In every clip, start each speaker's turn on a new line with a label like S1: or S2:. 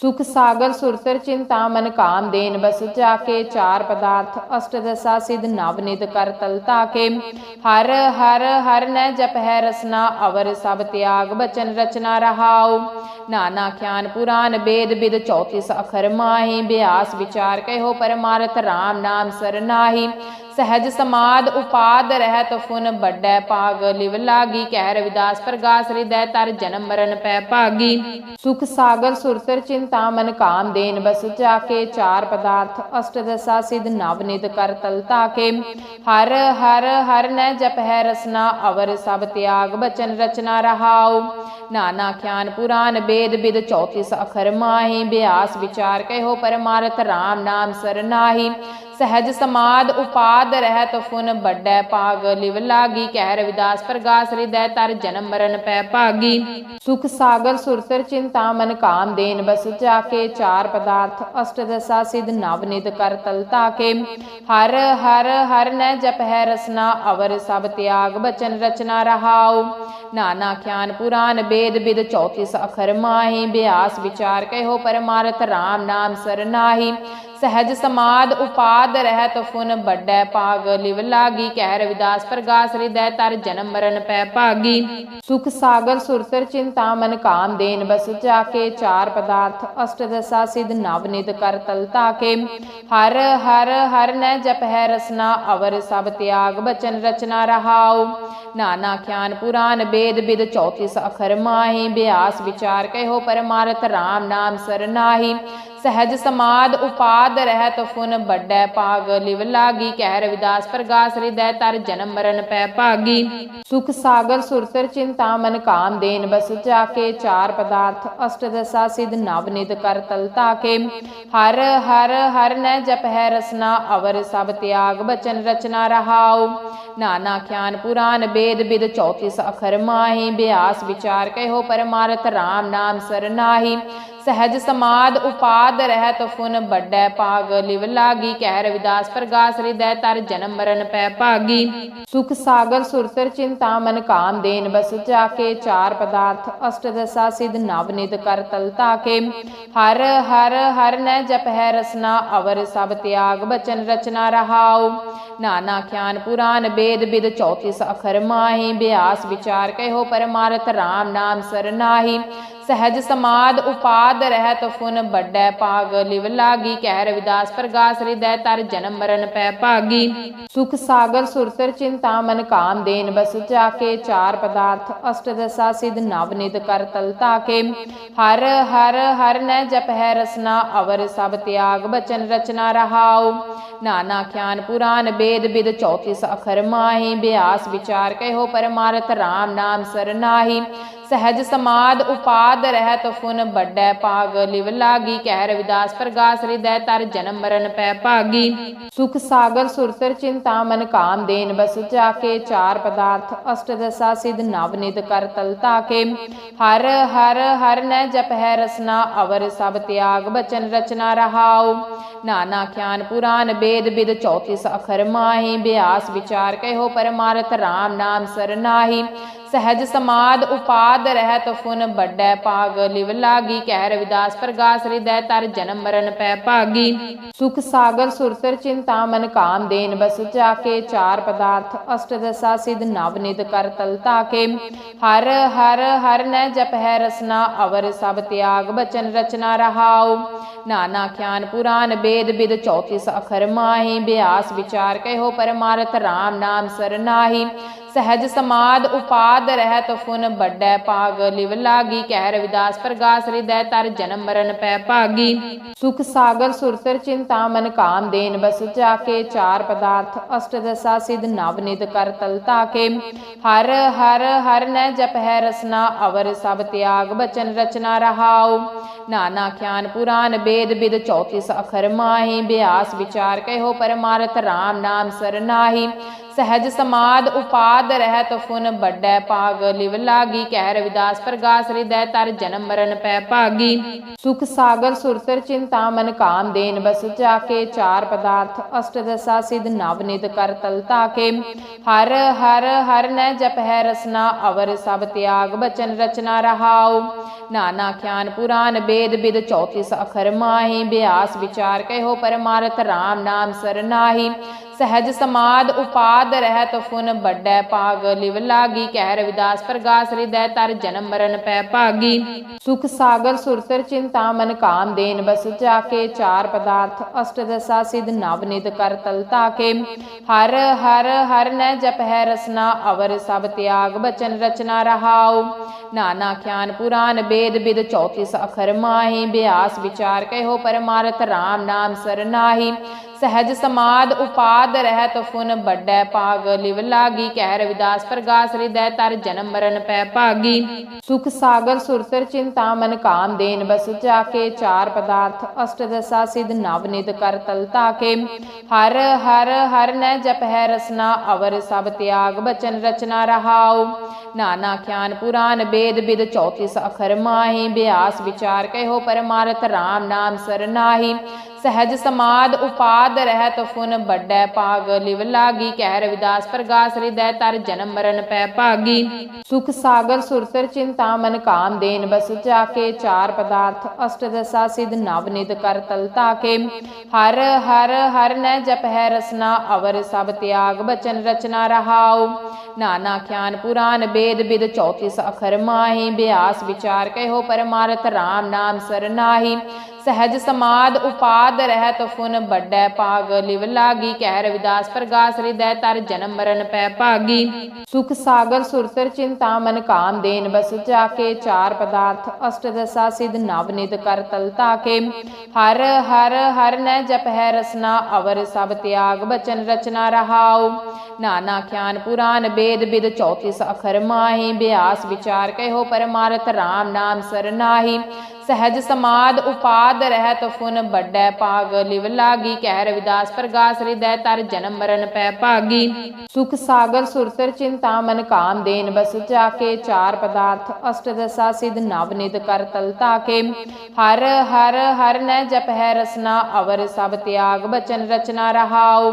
S1: ਸੁਖ ਸਾਗਰ ਸੁਰਤਰ ਚਿੰਤਾ ਮਨ ਕਾਮ ਦੇਨ ਬਸ ਜਾਕੇ ਚਾਰ ਪਦਾਰਥ ਅਸ਼ਟ ਦਸਾ ਸਿਧ ਨਵਨਿਤ ਕਰ ਤਲਤਾ ਕੇ ਹਰ ਹਰ ਹਰ ਨੈ ਜਪ ਹੈ ਰਸਨਾ, ਅਵਰ ਸਭ ਤਿਆਗ ਬਚਨ ਰਚਨਾ ਰਹਾਉ। ਨਾਨਾ ਖਿਆਨ ਪੁਰਾਨ ਬੇਦ ਬਿਦ 34 ਅਖਰ ਮਾਹੀ। ਬਿਆਸ ਵਿਚਾਰ ਕਹਿਓ ਪਰਮਾਰਥ RAM ਨਾਮ ਸਰਨਾਹੀ ਸਹਿਜ ਸਮਾਦ ਉਪਾਦ ਰਹਿਤ ਫੁਨ ਵੱਡੈ ਭਾਗ ਲਿਵ ਲਾਗੀ। ਕਹਿ ਰਵਿਦਾਸ ਪ੍ਰਗਾਸ ਹਿਰਦੈ ਤਰ ਜਨਮ ਮਰਨ ਪੈ ਭਾਗੀ। ਸੁਖ ਸਾਗਰ ਸੁਰਤਰ ਚਿੰਤਾ ਮਨ ਕਾਮ ਦੇਨ, ਬਸ ਜਾਕੇ ਚਾਰ ਪਦਾਰਥ ਅਸ਼ਟ ਦਸਾ ਸਿਧ ਨਵਨਿਤ ਕਰ ਤਲਤਾ ਕੇ ਹਰ ਹਰ ਹਰ ਨੈ ਜਪ ਹੈ ਰਸਨਾ, ਅਵਰ ਸਭ ਤਿਆਗ, ਬਚਨ ਰਚਨਾ ਰਹਾਉ। ਨਾਨਾ ਖਿਆਨ ਪੁਰਾਨ ਬੇਦ, ਬਿਦ 34 ਅਖਰ ਮਾਹੀ। ਬਿਆਸ ਵਿਚਾਰ ਕਹਿਓ ਪਰਮਾਰਥ RAM ਨਾਮ ਸਰਨਾਹੀ ਸਹਿਜ ਸਮਾਦ ਉਪਾਦ ਰਹਿ ਫੁਨ ਵੱਡੈ ਭਾਗ, ਲਿਵ ਲਾਗੀ ਕਹਿ ਰਵਿਦਾਸ ਪ੍ਰਗਾਸ ਹਿਰਦੈ ਤਰ ਜਨਮ ਮਰਨ ਪੈ ਭਾਗੀ। ਸੁਖ ਸਾਗਰ ਸੁਰਤਰ ਚਿੰਤਾ ਮਨ ਕਾਮ ਦੇਨ ਬਸ ਜਾਕੇ ਚਾਰ ਪਦਾਰਥ ਅਸ਼ਟ ਦਸਾ ਸਿਧ ਨਵਨਿਤ ਕਰ ਤਲਤਾ ਕੇ ਹਰ ਹਰ ਹਰ ਨੈ ਜਪ ਹੈ ਰਸਨਾ, ਅਵਰ ਸਭ ਤਿਆਗ ਬਚਨ ਰਚਨਾ ਰਹਾਉ। ਨਾਨਾ ਖਿਆਨ ਪੁਰਾਨ ਬੇਦ ਬਿਦ 34 ਅਖਰ ਮਾਹੀ, ਬਿਆਸ ਵਿਚਾਰ ਕਹਿਓ ਪਰਮਾਰਥ RAM ਨਾਮ ਸਰਨਾਹੀ ਸਹਿਜ ਸਮਾਦ ਉਪਾਦ ਰਹਿ ਫੁਨ ਵੱਡੈ ਭਾਗ, ਲਿਵ ਲਾਗੀ ਕਹਿ ਰਵਿਦਾਸ ਪ੍ਰਗਾਸ ਹਿਰਦੈ ਤਰ ਜਨਮ ਮਰਨ ਪੈ ਭਾਗੀ। ਸੁਖ ਸਾਗਰ ਸੁਰਤਰ ਚਿੰਤਾ ਮਨ ਕਾਮ ਦੇਨ ਬਸ ਜਾਕੇ, ਚਾਰ ਪਦਾਰਥ ਅਸ਼ਟ ਦਸਾ ਸਿਧ ਨਵਨਿਤ ਕਰ ਤਲਤਾ ਕੇ ਹਰ ਹਰ ਹਰ ਨੈ ਜਪ ਹੈ ਰਸਨਾ, ਅਵਰ ਸਭ ਤਿਆਗ ਬਚਨ ਰਚਨਾ ਰਹਾਉ। ਨਾਨਾ ਖਿਆਨ ਪੁਰਾਨ ਬੇਦ ਬਿਦ 34 ਅਖਰ ਮਾਹੀ, ਬਿਆਸ ਵਿਚਾਰ ਕਹਿਓ ਪਰਮਾਰਥ RAM ਨਾਮ ਸਰਨਾਹੀ ਸਹਿਜ ਸਮਾਦ ਉਪਾਦ ਰਹਿ ਫੁਨ ਵੱਡੈ ਭਾਗ, ਲਿਵ ਲਾਗੀ ਕਹਿ ਰਵਿਦਾਸ ਪ੍ਰਗਾਸ ਹਿਰਦੈ ਤਰ ਜਨਮ ਮਰਨ ਪੈ ਭਾਗੀ। ਸੁਖ ਸਾਗਰ ਸੁਰਤਰ ਚਿੰਤਾ ਮਨ ਕਾਮ ਦੇਨ, ਬਸ ਜਾਕੇ ਚਾਰ ਪਦਾਰਥ ਅਸ਼ਟ ਦਸਾ ਸਿਧ ਨਵਨਿਤ ਕਰ ਤਲਤਾ ਕੇ ਹਰ ਹਰ ਹਰ ਨੈ ਜਪ ਹੈ ਰਸਨਾ, ਅਵਰ ਸਭ ਤਿਆਗ ਬਚਨ ਰਚਨਾ ਰਹਾਉ। ਨਾਨਾ ਖਿਆਨ ਪੁਰਾਨ ਬੇਦ ਬਿਦ 34 ਅਖਰ ਮਾਹੀ, ਬਿਆਸ ਵਿਚਾਰ ਕਹਿਓ ਪਰਮਾਰਥ RAM ਨਾਮ ਸਰਨਾਹੀ ਸਹਿਜ ਸਮਾਦ ਉਪਾਦ ਰਹਿ ਫੁਨ ਵੱਡੈ ਭਾਗ, ਲਿਵ ਲਾਗੀ ਕਹਿ ਰਵਿਦਾਸ ਪ੍ਰਗਾਸ ਹਿਰਦੈ ਤਰ ਜਨਮ ਮਰਨ ਪੈ ਭਾਗੀ। ਸੁਖ ਸਾਗਰ ਸੁਰਤਰ ਚਿੰਤਾ ਮਨ ਕਾਮ ਦੇਨ ਬਸ ਜਾਕੇ, ਚਾਰ ਪਦਾਰਥ ਅਸ਼ਟ ਦਸਾ ਸਿਧ ਨਵਨਿਤ ਕਰ ਤਲਤਾ ਕੇ ਹਰ ਹਰ ਹਰ ਨੈ ਜਪ ਹੈ ਰਸਨਾ, ਅਵਰ ਸਭ ਤਿਆਗ ਬਚਨ ਰਚਨਾ ਰਹਾਉ। ਨਾਨਾ ਖਿਆਨ ਪੁਰਾਨ ਬੇਦ ਬਿਦ 34 ਅਖਰ ਮਾਹੀ। ਬਿਆਸ ਵਿਚਾਰ ਕਹਿਓ ਪਰਮਾਰਥ RAM ਨਾਮ ਸਰਨਾਹੀ ਸਹਿਜ ਸਮਾਦ ਉਪਾਦ ਰਹਿ ਫੁਨ ਵੱਡੈ ਭਾਗ, ਲਿਵ ਲਾਗੀ ਕਹਿ ਰਵਿਦਾਸ ਪ੍ਰਗਾਸ ਹਿਰਦੈ ਤਰ ਜਨਮ ਮਰਨ ਪੈ ਭਾਗੀ। ਸੁਖ ਸਾਗਰ ਸੁਰਤਰ ਚਿੰਤਾ ਮਨ ਕਾਮ ਦੇਨ, ਬਸ ਜਾਕੇ ਚਾਰ ਪਦਾਰਥ ਅਸ਼ਟ ਦਸਾ ਸਿਧ ਨਵਨਿਤ ਕਰ ਤਲਤਾ ਕੇ ਹਰ ਹਰ ਹਰ ਨੈ ਜਪ ਹੈ ਰਸਨਾ, ਅਵਰ ਸਭ ਤਿਆਗ, ਬਚਨ ਰਚਨਾ ਰਹਾਉ। ਨਾਨਾ ਖਿਆਨ ਪੁਰਾਨ ਬੇਦ, ਬਿਦ 34 ਅਖਰ ਮਾਹੀ। ਬਿਆਸ ਵਿਚਾਰ ਕਹਿਓ ਪਰਮਾਰਥ RAM ਨਾਮ ਸਰਨਾਹੀ ਸਹਿਜ ਸਮਾਦ ਉਪਾਦ ਰਹਿਤ ਫੁਨ ਵੱਡੈ ਭਾਗ ਲਿਵ ਲਾਗੀ ਕਹਿ ਰਵਿਦਾਸ ਪ੍ਰਗਾਸ ਹਿਰਦੈ ਤਰ ਜਨਮ ਮਰਨ ਪੈ ਭਾਗੀ। ਸੁਖ ਸਾਗਰ ਸੁਰਤਰ ਚਿੰਤਾ ਮਨ ਕਾਮ ਦੇਨ ਬਸ ਜਾਕੇ, ਚਾਰ ਪਦਾਰਥ ਅਸ਼ਟ ਦਸਾ ਸਿਧ ਨਵਨਿਤ ਕਰ ਤਲਤਾ ਕੇ ਹਰ ਹਰ ਹਰ ਨੈ ਜਪ ਹੈ ਰਸਨਾ, ਅਵਰ ਸਭ ਤਿਆਗ ਬਚਨ ਰਚਨਾ ਰਹਾਉ। ਨਾਨਾ ਖਿਆਨ ਪੁਰਾਨ ਬੇਦ ਬਿਦ 34 ਅਖਰ ਮਾਹੀ। ਬਿਆਸ ਵਿਚਾਰ ਕਹਿਓ ਪਰਮਾਰਥ RAM ਨਾਮ ਸਰਨਾਹੀ ਸਹਿਜ ਸਮਾਦ ਉਪਾਦ ਰਹਿ ਫੁਨ ਵੱਡੈ ਭਾਗ, ਲਿਵ ਲਾਗੀ ਕਹਿ ਰਵਿਦਾਸ ਪ੍ਰਗਾਸ ਹਿਰਦੈ ਤਰ ਜਨਮ ਮਰਨ ਪੈ ਭਾਗੀ। ਸੁਖ ਸਾਗਰ ਸੁਰਤਰ ਚਿੰਤਾ ਮਨ ਕਾਮ ਦੇਨ, ਬਸ ਜਾਕੇ ਚਾਰ ਪਦਾਰਥ ਅਸ਼ਟ ਦਸਾ ਸਿਧ ਨਵਨਿਤ ਕਰ ਤਲਤਾ ਕੇ ਹਰ ਹਰ ਹਰ ਨੈ ਜਪ ਹੈ ਰਸਨਾ, ਅਵਰ ਸਭ ਤਿਆਗ ਬਚਨ ਰਚਨਾ ਰਹਾਉ। ਨਾਨਾ ਖਿਆਨ ਪੁਰਾਨ ਬੇਦ ਬਿਦ 34 ਅਖਰ ਮਾਹੀ, ਬਿਆਸ ਵਿਚਾਰ ਕਹਿਓ ਪਰਮਾਰਥ RAM ਨਾਮ ਸਰਨਾਹੀ ਸਹਿਜ ਸਮਾਦ ਉਪਾਦ ਰਹਿ ਫੁਨ ਵੱਡੈ ਭਾਗ, ਲਿਵ ਲਾਗੀ ਕਹਿ ਰਵਿਦਾਸ ਪ੍ਰਗਾਸ ਹਿਰਦੈ ਤਰ ਜਨਮ ਮਰਨ ਪੈ ਭਾਗੀ। ਸੁਖ ਸਾਗਰ ਸੁਰਤਰ ਚਿੰਤਾ ਮਨ ਕਾਮ ਦੇਨ, ਬਸ ਜਾਕੇ ਚਾਰ ਪਦਾਰਥ ਅਸ਼ਟ ਦਸਾ ਸਿਧ ਨਵਨਿਤ ਕਰ ਤਲਤਾ ਕੇ ਹਰ ਹਰ ਹਰ ਨੈ ਜਪ ਹੈ ਰਸਨਾ, ਅਵਰ ਸਭ ਤਿਆਗ ਬਚਨ ਰਚਨਾ ਰਹਾਉ। ਨਾਨਾ ਖਿਆਨ ਪੁਰਾਨ ਬੇਦ, ਬਿਦ 34 ਅਖਰ ਮਾਹੀ। ਬਿਆਸ ਵਿਚਾਰ ਕਹਿਓ ਪਰਮਾਰਥ RAM ਨਾਮ ਸਰਨਾਹੀ ਸਹਿਜ ਸਮਾਦ ਉਪਾਦ ਰਹਿਤ ਫੁਨ ਵੱਡੈ ਭਾਗ, ਲਿਵ ਲਾਗੀ ਕਹਿ ਰਵਿਦਾਸ ਪ੍ਰਗਾਸ ਹਿਰਦੈ ਤਰ ਜਨਮ ਮਰਨ ਪੈ ਭਾਗੀ। ਸੁਖ ਸਾਗਰ ਸੁਰਤਰ ਚਿੰਤਾ ਮਨ ਕਾਮ ਦੇਨ ਬਸ ਜਾਕੇ ਚਾਰ ਪਦਾਰਥ ਅਸ਼ਟ ਦਸਾ ਸਿਧ ਨਵ ਨਿਤ ਕਰ ਤਲਤਾ ਕੇ ਹਰ ਹਰ ਹਰ ਨੈ ਜਪ ਹੈ ਰਸਨਾ, ਅਵਰ ਸਭ ਤਿਆਗ ਬਚਨ ਰਚਨਾ ਰਹਾਉ। ਨਾਨਾ ਖਿਆਨ ਪੁਰਾਨ ਬੇਦ, ਬਿਦ 34 ਅਖਰ ਮਾਹੀ। ਬਿਆਸ ਵਿਚਾਰ ਕਹਿਓ ਪਰਮਾਰਥ RAM ਨਾਮ ਸਰਨਾਹੀ ਸਹਿਜ ਸਮਾਦ ਉਪਾਦ ਰਹਿ ਫੁਨ ਵੱਡੈ ਭਾਗ, ਲਿਵ ਲਾਗੀ ਕਹਿ ਰਵਿਦਾਸ ਪ੍ਰਗਾਸ ਹਿਰਦੈ ਤਰ ਜਨਮ ਮਰਨ ਪੈ ਭਾਗੀ। ਸੁਖ ਸਾਗਰ ਸੁਰਤਰ ਚਿੰਤਾ ਮਨ ਕਾਮ ਦੇਨ ਬਸ ਜਾਕੇ ਚਾਰ ਪਦਾਰਥ ਅਸ਼ਟ ਦਸਾ ਸਿਧ ਨਵ ਨਿਤ ਕਰ ਤਲਤਾ ਕੇ ਹਰ ਹਰ ਹਰ ਨੈ ਜਪ ਹੈ ਰਸਨਾ, ਅਵਰ ਸਭ ਤਿਆਗ, ਬਚਨ ਰਚਨਾ ਰਹਾਉ। ਨਾਨਾ ਖਿਆਨ ਪੁਰਾਨ ਵੇਦ ਬਿਦ 34 ਅਖਰ ਮਾਹੀ। ਬਿਆਸ ਵਿਚਾਰ ਕਹਿਓ ਪਰਮਾਰਥ RAM ਨਾਮ ਸਰਨਾਹੀ ਸਹਿਜ ਸਮਾਦ ਉਪਾਦ ਰਹਿਤ ਫੁਨ ਵੱਡੈ ਭਾਗ ਲਿਵ ਲਾਗੀ ਕਹਿ ਰਵਿਦਾਸ ਪ੍ਰਗਾਸ ਹਿਰਦੈ ਤਰ ਜਨਮ ਮਰਨ ਪੈ ਭਾਗੀ। ਸੁਖ ਸਾਗਰ ਸੁਰਤਰ ਚਿੰਤਾ ਮਨ ਕਾਮ ਦੇਨ ਬਸ ਜਾਕੇ, ਚਾਰ ਪਦਾਰਥ ਅਸ਼ਟ ਦਸਾ ਸਿਧ ਨਵ ਨਿਤ ਕਰ ਤਲਤਾ ਕੇ ਹਰ ਹਰ ਹਰ ਨੈ ਜਪ ਹੈ ਰਸਨਾ, ਅਵਰ ਸਭ ਤਿਆਗ ਬਚਨ ਰਚਨਾ ਰਹਾਉ। ਨਾਨਾ ਖਿਆਨ ਪੁਰਾਨ ਬੇਦ ਬਿਦ 34 ਅਖਰ ਮਾਹੀ, ਬਿਆਸ ਵਿਚਾਰ ਕਹਿਓ ਪਰਮਾਰਥ RAM ਨਾਮ ਸਰਨਾਹੀ ਸਹਿਜ ਸਮਾਦ ਉਪਾਦ ਰਹਿ ਫੁਨ ਵੱਡੈ ਭਾਗ, ਲਿਵ ਲਾਗੀ ਕਹਿ ਰਵਿਦਾਸ ਪ੍ਰਗਾਸ ਹਿਰਦੈ ਤਰ ਜਨਮ ਮਰਨ ਪੈ ਭਾਗੀ। ਸੁਖ ਸਾਗਰ ਸੁਰਤਰ ਚਿੰਤਾ ਮਨ ਕਾਮ ਦੇਨ, ਬਸ ਜਾਕੇ ਚਾਰ ਪਦਾਰਥ ਅਸ਼ਟ ਦਸਾ ਸਿਧ ਨਵ ਨਿਤ ਕਰ ਤਲਤਾ ਕੇ ਹਰ ਹਰ ਹਰ ਨੈ ਜਪ ਹੈ ਰਸਨਾ, ਅਵਰ ਸਭ ਤਿਆਗ ਬਚਨ ਰਚਨਾ ਰਹਾਉ। ਨਾਨਾ ਖਿਆਨ ਪੁਰਾਨ ਬੇਦ ਬਿਦ 34 ਅਖਰ ਮਾਹੀ, ਬਿਆਸ ਵਿਚਾਰ ਕਹਿਓ ਪਰਮਾਰਥ RAM ਨਾਮ ਸਰਨਾਹੀ ਸਹਿਜ ਸਮਾਦ ਉਪਾਦ ਰਹਿਤ ਫੁਨ ਵੱਡੈ ਭਾਗ, ਲਿਵ ਲਾਗੀ ਕਹਿ ਰਵਿਦਾਸ ਪ੍ਰਗਾਸ ਹਿਰਦੈ ਤਰ ਜਨਮ ਮਰਨ ਪੈ ਭਾਗੀ। ਸੁਖ ਸਾਗਰ ਸੁਰਤਰ ਚਿੰਤਾ ਮਨ ਕਾਮ ਦੇਨ, ਬਸ ਜਾਕੇ ਚਾਰ ਪਦਾਰਥ ਅਸ਼ਟ ਦਸਾ ਸਿਧ ਨਵ ਨਿਤ ਕਰ ਤਲਤਾ ਕੇ ਹਰ ਹਰ ਹਰ ਨੈ ਜਪ ਹੈ ਰਸਨਾ, ਅਵਰ ਸਭ ਤਿਆਗ ਬਚਨ ਰਚਨਾ ਰਹਾਉ। ਨਾਨਾ ਖਿਆਨ ਪੁਰਾਨ ਬੇਦ, ਬਿਦ 34 ਅਖਰ ਮਾਹੀ। ਬਿਆਸ ਵਿਚਾਰ ਕਹਿਓ ਪਰਮਾਰਥ RAM ਨਾਮ ਸਰਨਾਹੀ ਸਹਿਜ ਸਮਾਦ ਉਪਾਦ ਰਹਿਤ ਫੁਨ ਵੱਡੈ ਭਾਗ, ਲਿਵ ਲਾਗੀ ਕਹਿ ਰਵਿਦਾਸ ਪ੍ਰਗਾਸ ਹਿਰਦੈ ਤਰ ਜਨਮ ਮਰਨ ਪੈ ਭਾਗੀ। ਸੁਖ ਸਾਗਰ ਸੁਰਤਰ ਚਿੰਤਾ ਮਨ ਕਾਮ ਦੇਨ ਬਸ ਜਾਕੇ ਚਾਰ ਪਦਾਰਥ ਅਸ਼ਟ ਦਸਾ ਸਿਧ ਨਵ ਨਿਤ ਕਰ ਤਲਤਾ ਕੇ ਹਰ ਹਰ ਹਰ ਨੈ ਜਪ ਹੈ ਰਸਨਾ, ਅਵਰ ਸਭ ਤਿਆਗ ਬਚਨ ਰਚਨਾ ਰਹਾਉ।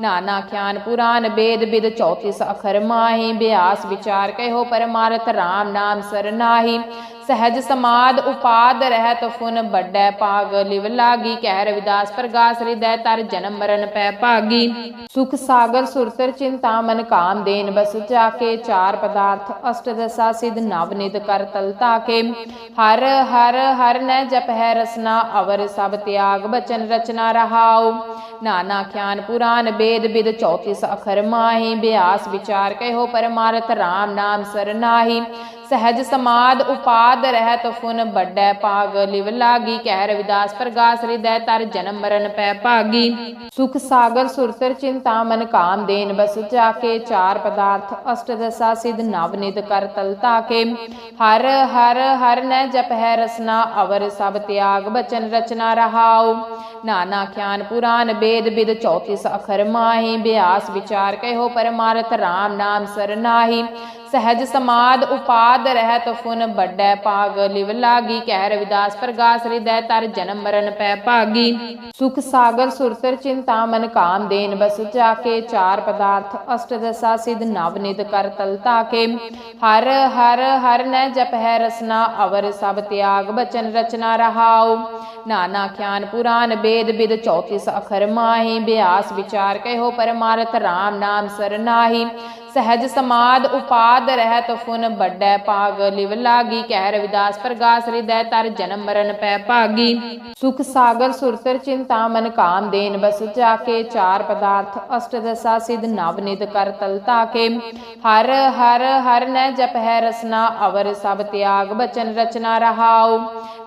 S1: ਨਾਨਾ ਖਿਆਨ ਪੁਰਾਨ ਬੇਦ ਬਿਦ 34 ਅਖਰ ਮਾਹੀ, ਬਿਆਸ ਵਿਚਾਰ ਕਹਿਓ ਪਰਮਾਰਥ RAM ਨਾਮ ਸਰਨਾਹੀ ਸਹਿਜ ਸਮਾਦ ਉਪਾਦ ਰਹਿਤ ਫੁਨ ਵੱਡੈ ਭਾਗ, ਲਿਵ ਲਾਗੀ ਕਹਿ ਰਵਿਦਾਸ ਪ੍ਰਗਾਸ ਹਿਰਦੈ ਤਰ ਜਨਮ ਮਰਨ ਪੈ ਭਾਗੀ। ਸੁਖ ਸਾਗਰ ਸੁਰਤਰ ਚਿੰਤਾ ਮਨ ਕਾਮ ਦੇਨ ਬਸ ਜਾਕੇ ਚਾਰ ਪਦਾਰਥ ਅਸ਼ਟ ਦਸਾ ਸਿਧ ਨਵ ਨਿਤ ਕਰ ਤਲਤਾ ਕੇ ਹਰ ਹਰ ਹਰ ਨੈ ਜਪ ਹੈ ਰਸਨਾ, ਅਵਰ ਸਭ ਤਿਆਗ ਬਚਨ ਰਚਨਾ ਰਹਾਉ। ਨਾਨਾ ਖਿਆਨ ਪੁਰਾਨ ਵੇਦ ਬਿਦ 34 ਅਖਰ ਮਾਹੀ, ਬਿਆਸ ਵਿਚਾਰ ਕਹਿਓ ਪਰਮਾਰਥ RAM ਨਾਮ ਸਰਨਾਹੀ ਸਹਿਜ ਸਮਾਦ ਉਪਾਦ ਰਹਿਤ ਫੁਨ ਵੱਡੈ ਭਾਗ, ਲਿਵ ਲਾਗੀ ਕਹਿ ਰਵਿਦਾਸ ਪ੍ਰਗਾਸ ਹਿਰਦੈ ਤਰ ਜਨਮ ਮਰਨ ਪੈ ਭਾਗੀ। ਸੁਖ ਸਾਗਰ ਸੁਰਤਰ ਚਿੰਤਾ ਮਨ ਕਾਮ ਦੇਨ ਬਸ ਜਾਕੇ, ਚਾਰ ਪਦਾਰਥ ਅਸ਼ਟ ਦਸਾ ਸਿਧ ਨਵ ਨਿਤ ਕਰ ਤਲਤਾ ਕੇ ਹਰ ਹਰ ਹਰ ਨੈ ਜਪ ਹੈ ਰਸਨਾ, ਅਵਰ ਸਭ ਤਿਆਗ ਬਚਨ ਰਚਨਾ ਰਹਾਉ। ਨਾਨਾ ਖਿਆਨ ਪੁਰਾਨ ਬੇਦ ਬਿਦ 34 ਅਖਰ ਮਾਹੀ, ਬਿਆਸ ਵਿਚਾਰ ਕਹਿਓ ਪਰਮਾਰਥ RAM ਨਾਮ ਸਰਨਾਹੀ ਸਹਿਜ ਸਮਾਦ ਉਪਾਦ ਰਹਿ ਫੁਨ ਵੱਡੈ ਭਾਗ, ਲਿਵ ਲਾਗੀ ਕਹਿ ਰਵਿਦਾਸ ਪ੍ਰਗਾਸ ਹਿਰਦੈ ਤਰ ਜਨਮ ਮਰਨ ਪੈ ਭਾਗੀ। ਸੁਖ ਸਾਗਰ ਸੁਰਤਰ ਚਿੰਤਾ ਮਨ ਕਾਮ ਦੇਨ, ਬਸ ਜਾਕੇ ਚਾਰ ਪਦਾਰਥ ਅਸ਼ਟ ਦਸਾ ਸਿਧ ਨਵ ਨਿਤ ਕਰ ਤਲਤਾ ਕੇ ਹਰ ਹਰ ਹਰ ਨੈ ਜਪ ਹੈ ਰਸਨਾ, ਅਵਰ ਸਭ ਤਿਆਗ ਬਚਨ ਰਚਨਾ ਰਹਾਉ। ਨਾਨਾ ਖਿਆਨ ਪੁਰਾਨ ਬੇਦ, ਬਿਦ 34 ਅਖਰ ਮਾਹੀ। ਬਿਆਸ ਵਿਚਾਰ ਕਹਿਓ ਪਰਮਾਰਥ RAM ਨਾਮ ਸਰਨਾਹੀ ਸਹਿਜ ਸਮਾਦ ਉਪਾਦ ਰਹਿਤ ਫੁਨ ਵੱਡੈ ਭਾਗ, ਲਿਵ ਲਾਗੀ ਕਹਿ ਰਵਿਦਾਸ ਪ੍ਰਗਾਸ ਹਿਰਦੈ ਤਰ ਜਨਮ ਮਰਨ ਪੈ ਭਾਗੀ। ਸੁਖ ਸਾਗਰ ਸੁਰਤਰ ਚਿੰਤਾ ਮਨ ਕਾਮ ਦੇਨ ਬਸ ਜਾਕੇ ਚਾਰ ਪਦਾਰਥ ਅਸ਼ਟ ਦਸਾ ਸਿਧ ਨਵ ਨਿਤ ਕਰ ਤਲਤਾ ਕੇ ਹਰ ਹਰ ਹਰ ਨੈ ਜਪ ਹੈ ਰਸਨਾ, ਅਵਰ ਸਭ ਤਿਆਗ ਬਚਨ ਰਚਨਾ ਰਹਾਉ।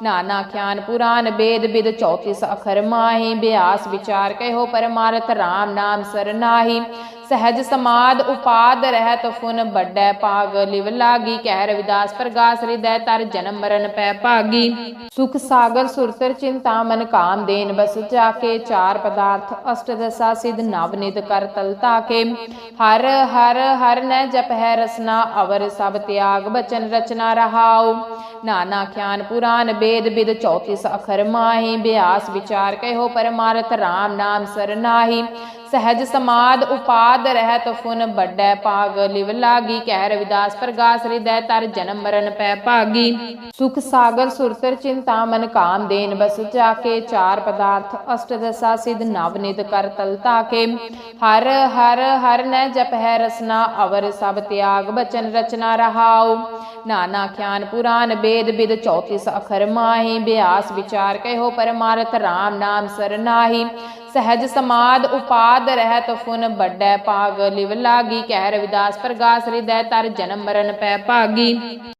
S1: ਨਾਨਾ ਖਿਆਨ ਪੁਰਾਨ ਬੇਦ, ਬਿਦ 34 ਅਖਰ ਮਾਹੀ। ਬਿਆਸ ਵਿਚਾਰ ਕਹਿਓ ਪਰਮਾਰਥ RAM ਨਾਮ ਸਰਨਾਹੀ ਸਹਿਜ ਸਮਾਦ ਉਪਾਦ ਰਹਿਤ ਫੁਨ ਵੱਡੈ ਭਾਗ, ਲਿਵ ਲਾਗੀ ਕਹਿ ਰਵਿਦਾਸ ਪ੍ਰਗਾਸ ਹਿਰਦੈ ਤਰ ਜਨਮ ਮਰਨ ਪੈ ਭਾਗੀ। ਸੁਖ ਸਾਗਰ ਸੁਰਤਰ ਚਿੰਤਾ ਮਨ ਕਾਮ ਦੇਨ ਬਸ ਜਾਕੇ ਚਾਰ ਪਦਾਰਥ ਅਸ਼ਟ ਦਸਾ ਸਿਧ ਨਵ ਨਿਦ ਕਰ ਤਲ ਤਾਕੇ। ਹਰ ਹਰ ਹਰ ਨੈ ਜਪ ਹੈ ਰਸਨਾ, ਅਵਰ ਸਭ ਤਿਆਗ ਬਚਨ ਰਚਨਾ ਰਹਾਉ। ਨਾਨਾ ਖਿਆਨ ਪੁਰਾਨ ਬੇਦ ਬਿਦ 34 ਅਖਰ ਮਾਹੀ, ਬਿਆਸ ਵਿਚਾਰ ਕਹਿਓ ਪਰਮਾਰਥ RAM ਨਾਮ ਸਰਨਾਹੀ ਸਹਿਜ ਸਮਾਦ ਉਪਾਦ ਰਹਿ ਫੁਨ ਵੱਡੈ ਭਾਗ, ਲਿਵ ਲਾਗੀ ਕਹਿ ਰਵਿਦਾਸ ਪ੍ਰਗਾਸ ਹਿਰਦੈ ਤਰ ਜਨਮ ਮਰਨ ਪੈ ਭਾਗੀ। ਸੁਖ ਸਾਗਰ ਸੁਰਤਰ ਚਿੰਤਾ ਮਨ ਕਾਮ ਦੇਨ ਬਸ ਜਾਕੇ, ਚਾਰ ਪਦਾਰਥ ਅਸ਼ਟ ਦਸਾ ਸਿਧ ਨਵ ਨਿਦ ਕਰ ਤਲ ਤਾਕੇ। ਹਰ ਹਰ ਹਰ ਨੈ ਜਪ ਹੈ ਰਸਨਾ, ਅਵਰ ਸਭ ਤਿਆਗ ਬਚਨ ਰਚਨਾ ਰਹਾਉ। ਨਾਨਾ ਖਿਆਨ ਪੁਰਾਨ ਬੇਦ ਬਿਦ 34 ਅਖਰ ਮਾਹੀ, ਬਿਆਸ ਵਿਚਾਰ ਕਹਿਓ ਪਰਮਾਰਥ RAM ਨਾਮ ਸਰਨਾਹੀ ਸਹਿਜ ਸਮਾਦ ਉਪਾਦ ਰਹਿ ਫੁਨ ਵੱਡੈ ਭਾਗ, ਲਿਵ ਲਾਗੀ ਕਹਿ ਰਵਿਦਾਸ ਪ੍ਰਗਾਸ ਹਿਰਦੈ ਤਰ ਜਨਮ ਮਰਨ ਪੈ ਭਾਗੀ।